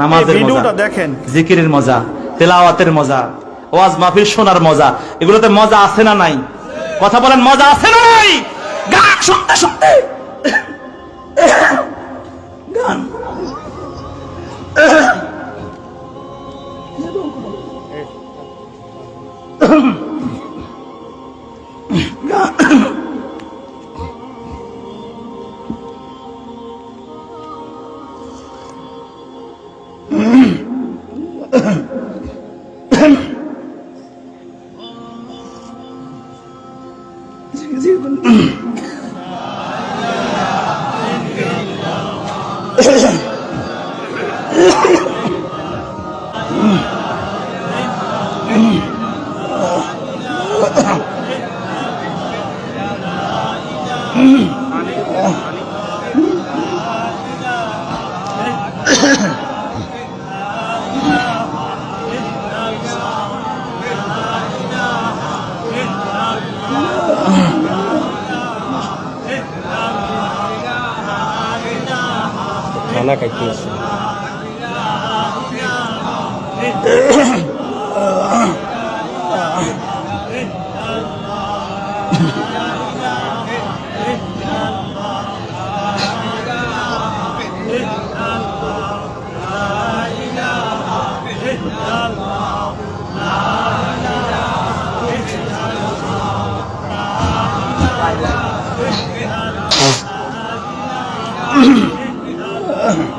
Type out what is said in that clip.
নামাজের মজা দেখেন। জিকিরের মজা তেলাওয়াতের মজা ওয়াজ মাহফিল শোনার মজা এগুলোতে মজা আছে না নাই? কথা বলেন মজা আছে না নাই? গান শুনতে শুনতে। গান। Mm-hmm. খানা খাইতে আছে Mm-hmm. Mm-hmm.